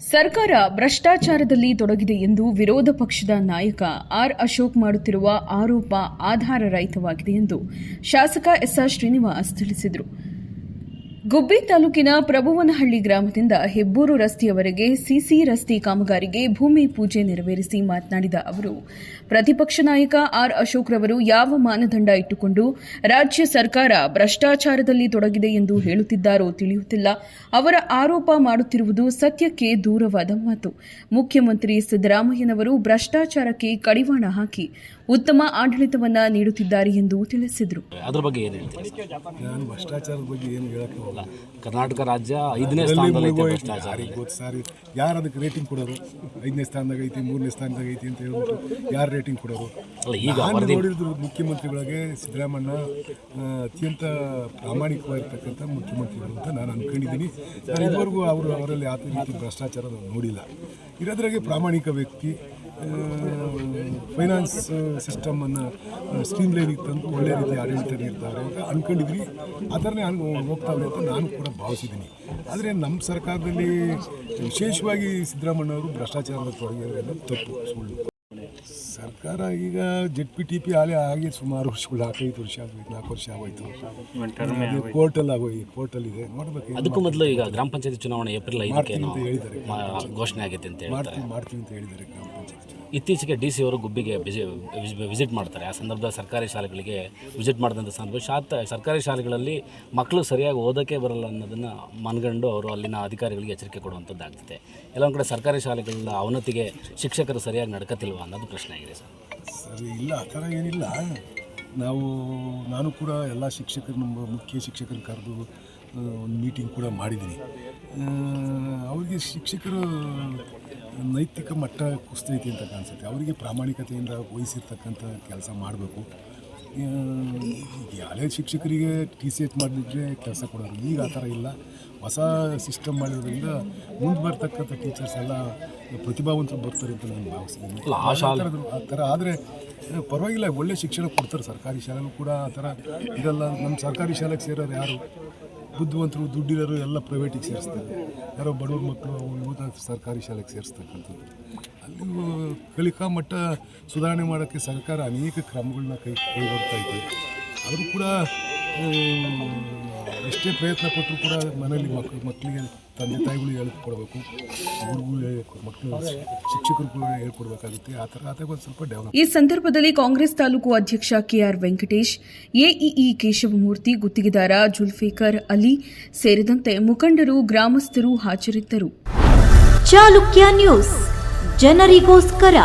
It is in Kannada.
ಸರ್ಕಾರ ಭ್ರಷ್ಟಾಚಾರದಲ್ಲಿ ತೊಡಗಿದೆ ಎಂದು ವಿರೋಧ ಪಕ್ಷದ ನಾಯಕ ಆರ್ ಅಶೋಕ್ ಮಾಡುತ್ತಿರುವ ಆರೋಪ ಆಧಾರರಹಿತವಾಗಿದೆ ಎಂದು ಶಾಸಕ ಎಸ್ಆರ್ ಶ್ರೀನಿವಾಸ್ ತಿಳಿಸಿದರು. ಗುಬ್ಬಿ ತಾಲೂಕಿನ ಪ್ರಭುವನಹಳ್ಳಿ ಗ್ರಾಮದಿಂದ ಹೆಬ್ಬೂರು ರಸ್ತೆಯವರೆಗೆ ಸಿಸಿ ರಸ್ತೆ ಕಾಮಗಾರಿಗೆ ಭೂಮಿ ಪೂಜೆ ನೆರವೇರಿಸಿ ಮಾತನಾಡಿದ ಅವರು ಪ್ರತಿಪಕ್ಷ ನಾಯಕ ಆರ್ ಅಶೋಕ್ ರವರು ಯಾವ ಮಾನದಂಡ ಇಟ್ಟುಕೊಂಡು ರಾಜ್ಯ ಸರ್ಕಾರ ಭ್ರಷ್ಟಾಚಾರದಲ್ಲಿ ತೊಡಗಿದೆ ಎಂದು ಹೇಳುತ್ತಿದ್ದಾರೋ ತಿಳಿಯುತ್ತಿಲ್ಲ. ಅವರ ಆರೋಪ ಮಾಡುತ್ತಿರುವುದು ಸತ್ಯಕ್ಕೆ ದೂರವಾದ ಮಾತು. ಮುಖ್ಯಮಂತ್ರಿ ಸಿದ್ದರಾಮಯ್ಯನವರು ಭ್ರಷ್ಟಾಚಾರಕ್ಕೆ ಕಡಿವಾಣ ಹಾಕಿ ಉತ್ತಮ ಆಡಳಿತವನ್ನ ನೀಡುತ್ತಿದ್ದಾರೆ ಎಂದು ತಿಳಿಸಿದರು. ಹೋಗಲ್ಲ ಕರ್ನಾಟಕ ರಾಜ್ಯ ಐದನೇ ಸ್ಥಾನದಲ್ಲಿ ಭ್ರಷ್ಟಾಚಾರ. ಸಾರಿ? ಯಾರು ಅದಕ್ಕೆ ರೇಟಿಂಗ್ ಕೊಡೋರು? ಐದನೇ ಸ್ಥಾನದಾಗ ಐತಿ ಮೂರನೇ ಸ್ಥಾನದಾಗ ಐತಿ ಅಂತ ಹೇಳ್ಬಿಟ್ಟು ಯಾರು ರೇಟಿಂಗ್ ಕೊಡೋರು? ಅಲ್ಲ ಈಗ ವರದಿ ನೋಡಿದ್ರು ಮುಖ್ಯಮಂತ್ರಿಗಳಿಗೆ ಸಿದ್ದರಾಮಣ್ಣ ಅತ್ಯಂತ ಪ್ರಾಮಾಣಿಕವಾಗಿರ್ತಕ್ಕಂಥ ಮುಖ್ಯಮಂತ್ರಿಗಳು ಅಂತ ನಾನು ಅನ್ಕೊಂಡಿದ್ದೀನಿ. ನಾನು ಇದುವರೆಗೂ ಅವರು ಅವರಲ್ಲಿ ಯಾವ ರೀತಿ ಭ್ರಷ್ಟಾಚಾರ ನೋಡಿಲ್ಲ. ಇರೋದ್ರಾಗೆ ಪ್ರಾಮಾಣಿಕ ವ್ಯಕ್ತಿ ಫೈನಾನ್ಸ್ ಸಿಸ್ಟಮನ್ನು ಸ್ಟ್ರೀಮ್ ಲೈನಿಗೆ ತಂದು ಒಳ್ಳೆ ರೀತಿ ಆಡಳಿತ ನೀಡ್ತಾರೆ ಅಂತ ಅಂದ್ಕೊಂಡಿದ್ವಿ ಆ ಥರನೇ ಅನ್ ಹೋಗ್ತಾವೆ ಅಂತ ನಾನು ಕೂಡ ಭಾವಿಸಿದ್ದೀನಿ. ಆದರೆ ನಮ್ಮ ಸರ್ಕಾರದಲ್ಲಿ ವಿಶೇಷವಾಗಿ ಸಿದ್ದರಾಮಣ್ಣ ಅವರು ಭ್ರಷ್ಟಾಚಾರದ ತೊಡಗಿರೋದ್ರಿಂದ ತಪ್ಪು ಸುಳ್ಳು. ಸರ್ಕಾರ ಈಗ ಜೆಡ್ ಪಿ ಟಿ ಪಿ ಆಲೆ ಆಗಿ ಸುಮಾರು ವರ್ಷಗಳು ನಾಲ್ಕೈದು ವರ್ಷ ಆಗೋಯ್ತು ನಾಲ್ಕು ವರ್ಷ ಆಗೋಯ್ತು. ಪೋರ್ಟಲ್ ಆಗೋಯ್ತು. ಪೋರ್ಟಲ್ ಇದೆ. ನೋಡ್ಬೇಕು ಅದಕ್ಕೂ ಮೊದಲು ಈಗ ಗ್ರಾಮ ಪಂಚಾಯತ್ ಚುನಾವಣೆ ಏಪ್ರಿಲ್ ಐದಕ್ಕೆ ಅಂತ ಹೇಳಿದ್ದಾರೆ ಘೋಷಣೆ ಆಗೈತೆ ಅಂತ ಹೇಳ್ತಾರೆ. ಮಾಡ್ತೀವಿ ಮಾಡ್ತೀವಿ ಅಂತ ಹೇಳಿದ್ದಾರೆ ಗ್ರಾಮ ಪಂಚಾಯತ್. ಇತ್ತೀಚೆಗೆ ಡಿ ಸಿ ಅವರು ಗುಬ್ಬಿಗೆ ವಿಸಿಟ್ ಮಾಡ್ತಾರೆ. ಆ ಸಂದರ್ಭದಲ್ಲಿ ಸರ್ಕಾರಿ ಶಾಲೆಗಳಿಗೆ ವಿಸಿಟ್ ಮಾಡಿದಂಥ ಸಂದರ್ಭ. ಶಾತ ಸರ್ಕಾರಿ ಶಾಲೆಗಳಲ್ಲಿ ಮಕ್ಕಳು ಸರಿಯಾಗಿ ಓದೋಕ್ಕೆ ಬರಲ್ಲ ಅನ್ನೋದನ್ನು ಮನಗಂಡು ಅವರು ಅಲ್ಲಿನ ಅಧಿಕಾರಿಗಳಿಗೆ ಎಚ್ಚರಿಕೆ ಕೊಡುವಂಥದ್ದಾಗ್ತದೆ ಎಲ್ಲೊಂದು ಕಡೆ ಸರ್ಕಾರಿ ಶಾಲೆಗಳ ಅವನತಿಗೆ ಶಿಕ್ಷಕರು ಸರಿಯಾಗಿ ನಡ್ಕತಿಲ್ವ ಅನ್ನೋದು ಪ್ರಶ್ನೆ ಆಗಿದೆ ಸರ್. ಸರಿ, ಇಲ್ಲ, ಆ ಥರ ಏನಿಲ್ಲ. ನಾವು, ನಾನು ಕೂಡ ಎಲ್ಲ ಶಿಕ್ಷಕರು ನಮ್ಮ ಮುಖ್ಯ ಶಿಕ್ಷಕರು ಕರೆದು ಒಂದು ಮೀಟಿಂಗ್ ಕೂಡ ಮಾಡಿದ್ದೀನಿ. ಅವರಿಗೆ ಶಿಕ್ಷಕರು ನೈತಿಕ ಮಟ್ಟ ಕುಸ್ತೈತಿ ಅಂತ ಕಾಣಿಸುತ್ತೆ. ಅವರಿಗೆ ಪ್ರಾಮಾಣಿಕತೆಯಿಂದ ವಹಿಸಿರ್ತಕ್ಕಂಥ ಕೆಲಸ ಮಾಡಬೇಕು. ಹಳೆ ಶಿಕ್ಷಕರಿಗೆ ಟಿ ಸಿ ಎಚ್ ಮಾಡಿದ್ರೆ ಕೆಲಸ ಕೊಡೋರು ಈಗ ಆ ಥರ ಇಲ್ಲ. ಹೊಸ ಸಿಸ್ಟಮ್ ಮಾಡಿರೋದ್ರಿಂದ ಮುಂದೆ ಬರ್ತಕ್ಕಂಥ ಟೀಚರ್ಸ್ ಎಲ್ಲ ಪ್ರತಿಭಾವಂತರು ಬರ್ತಾರೆ ಅಂತ ನಾನು ಭಾವಿಸ್ತೀನಿ. ಆ ಥರ ಆದರೆ ಪರವಾಗಿಲ್ಲ ಒಳ್ಳೆ ಶಿಕ್ಷಣ ಕೊಡ್ತಾರೆ ಸರ್ಕಾರಿ ಶಾಲೆಗೂ ಕೂಡ ಆ ಥರ ಇದೆಲ್ಲ. ನಮ್ಮ ಸರ್ಕಾರಿ ಶಾಲೆಗೆ ಸೇರೋರು ಯಾರು? ಬುದ್ಧಿವಂತರು, ದುಡ್ಡಿರೋರು ಎಲ್ಲ ಪ್ರೈವೇಟಿಗೆ ಸೇರಿಸ್ತಾರೆ. ಯಾರೋ ಬಡವ್ರ ಮಕ್ಕಳು ಅವು ಇವು ಸರ್ಕಾರಿ ಶಾಲೆಗೆ ಸೇರಿಸ್ತಕ್ಕಂಥದ್ದು. ಅಲ್ಲಿ ಕಲಿಕಾ ಮಟ್ಟ ಸುಧಾರಣೆ ಮಾಡೋಕ್ಕೆ ಸರ್ಕಾರ ಅನೇಕ ಕ್ರಮಗಳನ್ನ ಕೈ ಕೈಗೊಳ್ತಾ ಇದೆ. ಆದರೂ ಕೂಡ ಎಷ್ಟೇ ಪ್ರಯತ್ನ ಪಟ್ಟರು ಕೂಡ ಮನೆಯಲ್ಲಿ ಮಕ್ಕಳು ಮಕ್ಕಳಿಗೆ ತಂದೆ ತಾಯಿಗಳು ಹೇಳ್ಕೊಡ್ಬೇಕು. ಗುರುಗಳು ಹೇಳ್ಕೊಡ್ ಮಕ್ಕಳು ಶಿಕ್ಷಕರು ಕೂಡ ಹೇಳ್ಕೊಡ್ಬೇಕಾಗುತ್ತೆ. ಆ ಥರ ಆದಾಗ ಒಂದು ಸ್ವಲ್ಪ ಡೆವಲಪ್ ಈ ಸಂದರ್ಭದಲ್ಲಿ ಕಾಂಗ್ರೆಸ್ ತಾಲೂಕು ಅಧ್ಯಕ್ಷ ಕೆಆರ್ ವೆಂಕಟೇಶ್ ಎಇಇ ಕೇಶವಮೂರ್ತಿ ಗುತ್ತಿಗೆದಾರ ಜುಲ್ಫೇಕರ್ ಅಲಿ ಸೇರಿದಂತೆ ಮುಖಂಡರು ಗ್ರಾಮಸ್ಥರು ಹಾಜರಿದ್ದರು. ಚಾಲುಕ್ಯ ನ್ಯೂಸ್. ಜನರಿಗೋಸ್ಕರ.